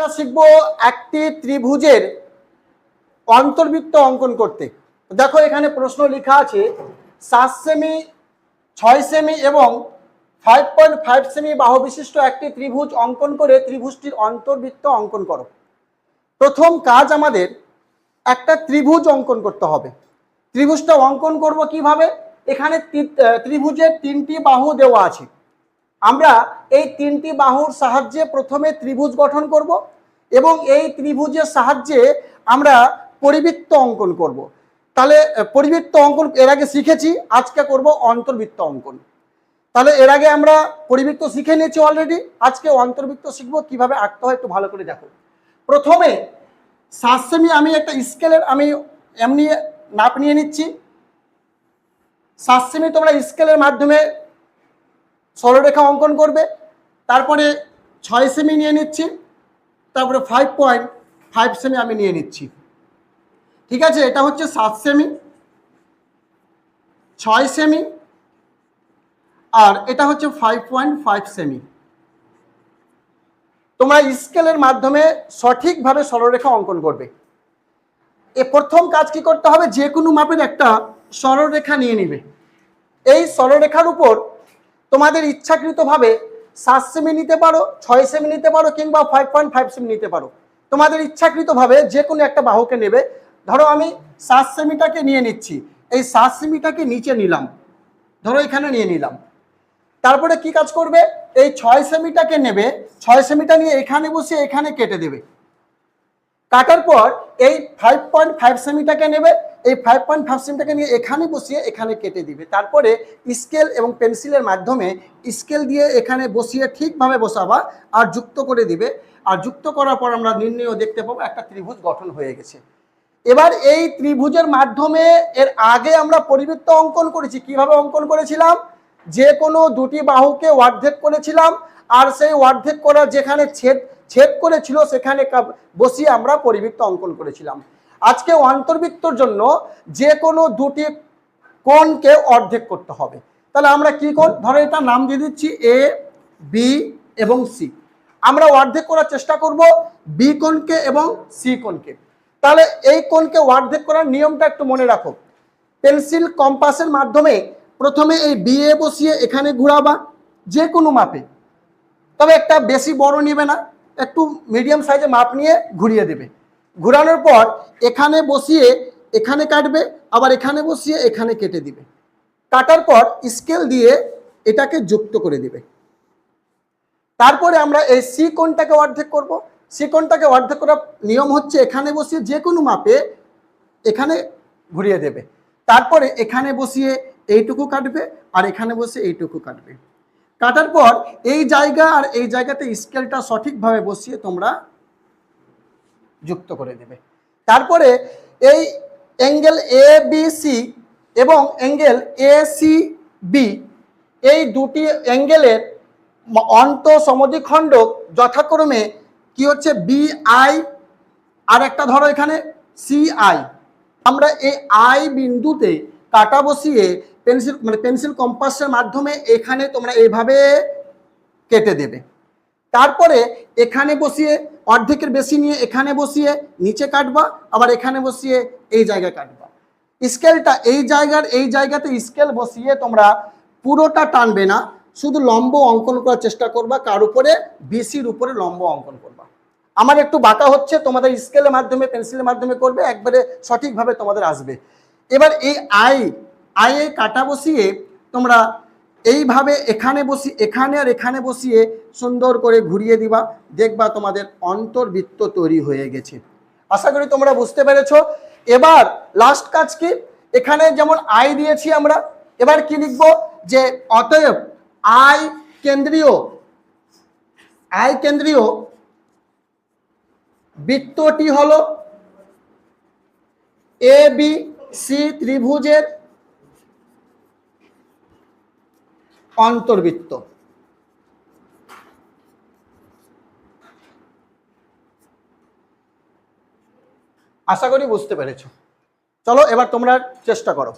আমরা শিখব একটি ত্রিভুজের অন্তর্বৃত্ত অঙ্কন করতে। দেখো এখানে প্রশ্ন লেখা আছে, সাত সেমি, ছয় সেমি এবং ফাইভ পয়েন্ট ফাইভ সেমি বাহু বিশিষ্ট একটি ত্রিভুজ অঙ্কন করে ত্রিভুজটির অন্তর্বৃত্ত অঙ্কন করো। প্রথম কাজ আমাদের একটা ত্রিভুজ অঙ্কন করতে হবে। ত্রিভুজটা অঙ্কন করব কীভাবে? এখানে ত্রিভুজের তিনটি বাহু দেওয়া আছে। আমরা এই তিনটি বাহুর সাহায্যে প্রথমে ত্রিভুজ গঠন করব এবং এই ত্রিভুজের সাহায্যে আমরা পরিবৃত্ত অঙ্কন করব। তাহলে পরিবৃত্ত অঙ্কন এর আগে শিখেছি, আজকে করব অন্তর্বৃত্ত অঙ্কন। তাহলে এর আগে আমরা পরিবৃত্ত শিখে নিয়েছি অলরেডি আজকে অন্তর্বৃত্ত শিখব, কীভাবে আঁকতে হয় একটু ভালো করে দেখো। প্রথমে সাত সেমি আমি একটা স্কেলের আমি এমনি নাপ নিয়ে নিচ্ছি। সাত সেমি তোমরা স্কেলের মাধ্যমে সরলরেখা অঙ্কন করবে। তারপরে ছয় সেমি নিয়ে নিচ্ছি। তারপরে ফাইভ পয়েন্ট ফাইভ সেমি আমি নিয়ে নিচ্ছি। ঠিক আছে? এটা হচ্ছে সাত সেমি ছয় সেমি আর এটা হচ্ছে ফাইভ পয়েন্ট ফাইভ সেমি তোমরা স্কেলের মাধ্যমে সঠিকভাবে সরলরেখা অঙ্কন করবে। এ প্রথম কাজ কি করতে হবে? যে কোনো মাপের একটা সরলরেখা নিয়ে নিবে। এই সরলরেখার উপর তোমাদের ইচ্ছাকৃতভাবে সাত সেমি নিতে পারো, ছয় সেমি নিতে পারো কিংবা ফাইভ পয়েন্ট ফাইভ সেমি নিতে পারো। তোমাদের ইচ্ছাকৃতভাবে যে কোনো একটা বাহুকে নেবে। ধরো আমি সাত সেমিটাকে নিয়ে নিচ্ছি। এই সাত সেমিটাকে নিচে নিলাম। ধরো এখানে নিয়ে নিলাম। তারপরে কি কাজ করবে? এই ছয় সেমিটাকে নেবে। ছয় সেমিটা নিয়ে এখানে বসে এখানে কেটে দেবে। কাটার পর এই ফাইভ পয়েন্ট ফাইভ সেমিটাকে নেবে। এই ফাইভ পয়েন্ট ফাইভ সেমিটাকে নিয়ে এখানে বসিয়ে এখানে কেটে দিবে। তারপরে স্কেল এবং পেন্সিলের মাধ্যমে স্কেল দিয়ে এখানে বসিয়ে ঠিকভাবে বসাবা আর যুক্ত করে দিবে। আর যুক্ত করার পর আমরা নির্ণয় দেখতে পাবো একটা ত্রিভুজ গঠন হয়ে গেছে। এবার এই ত্রিভুজের মাধ্যমে এর আগে আমরা পরিবৃত্ত অঙ্কন করেছি। কীভাবে অঙ্কন করেছিলাম? যে কোনো দুটি বাহুকে অর্ধেক করেছিলাম আর সেই অর্ধেক করা যেখানে ছেদ ছেদ করেছিল সেখানে বসিয়ে আমরা পরিবৃত্ত অঙ্কন করেছিলাম। আজকে অন্তর্বৃত্তর জন্য যে কোনো দুটি কোণকে অর্ধেক করতে হবে। তাহলে আমরা কি কোণ? ধরো এটা নাম দিয়ে দিচ্ছি এ বি এবং সি আমরা অর্ধেক করার চেষ্টা করব বি কোণকে এবং সি কোণকে। তাহলে এই কোণকে অর্ধেক করার নিয়মটা একটু মনে রাখো। পেন্সিল কম্পাসের মাধ্যমে প্রথমে এই বি এ বসিয়ে এখানে ঘোরাবা যে কোনো মাপে। তবে একটা বেশি বড় নেবে না, একটু মিডিয়াম সাইজে মাপ নিয়ে ঘুরিয়ে দেবে। ঘুরানোর পর এখানে বসিয়ে এখানে কাটবে, আবার এখানে বসিয়ে এখানে কেটে দিবে। কাটার পর স্কেল দিয়ে এটাকে যুক্ত করে দিবে। তারপরে আমরা এই সি কোণটাকে অর্ধেক করব। সি কোণটাকে অর্ধেক করার নিয়ম হচ্ছে এখানে বসিয়ে যে কোনো মাপে এখানে ঘুরিয়ে দেবে। তারপরে এখানে বসিয়ে এইটুকু কাটবে আর এখানে বসে এইটুকু কাটবে। কাটার পর এই জায়গা আর এই জায়গাতে স্কেলটা সঠিকভাবে বসিয়ে তোমরা যুক্ত করে দেবে। তারপরে এই অ্যাঙ্গেল এ বি সি এবং অ্যাঙ্গেল এ সি বি এই দুটি অ্যাঙ্গেলের অন্ত সমদ্বিখণ্ডক যথাক্রমে কি হচ্ছে? বি আই আর একটা ধরো এখানে সি আই আমরা এই আই বিন্দুতে কাটা বসিয়ে পেন্সিল মানে পেন্সিল কম্পাসের মাধ্যমে এখানে তোমরা এইভাবে কেটে দেবে। তারপরে এখানে বসিয়ে অর্ধেকের বেশি নিয়ে এখানে বসিয়ে নিচে কাটবা, আবার এখানে বসিয়ে এই জায়গায় কাটবা। স্কেলটা এই জায়গার, এই জায়গাতে স্কেল বসিয়ে তোমরা পুরোটা টানবে না, শুধু লম্ব অঙ্কন করার চেষ্টা করবা, কার উপরে? বিসির উপরে লম্ব অঙ্কন করবা। আমার একটু বাঁকা হচ্ছে, তোমাদের স্কেলের মাধ্যমে, পেন্সিলের মাধ্যমে করবে, একবারে সঠিকভাবে তোমাদের আসবে। এবার এই আই এ কাটা বসিয়ে তোমরা এইভাবে এখানে বসি, এখানে আর এখানে বসিয়ে সুন্দর করে ঘুরিয়ে দিবা। দেখবা তোমাদের অন্তর্বৃত্ত তৈরি হয়ে গেছে। আশা করি তোমরা বুঝতে পেরেছ। এবার লাস্ট কাজ কি? এখানে যেমন আই দিয়েছি আমরা, এবার কি লিখব? যে অতএব আই কেন্দ্রীয় আই কেন্দ্রীয় বৃত্তটি হলো এ বি সি ত্রিভুজের অন্তর্বৃত্ত। আশা করি বুঝতে পেরেছ। চলো এবার তোমরা চেষ্টা করো।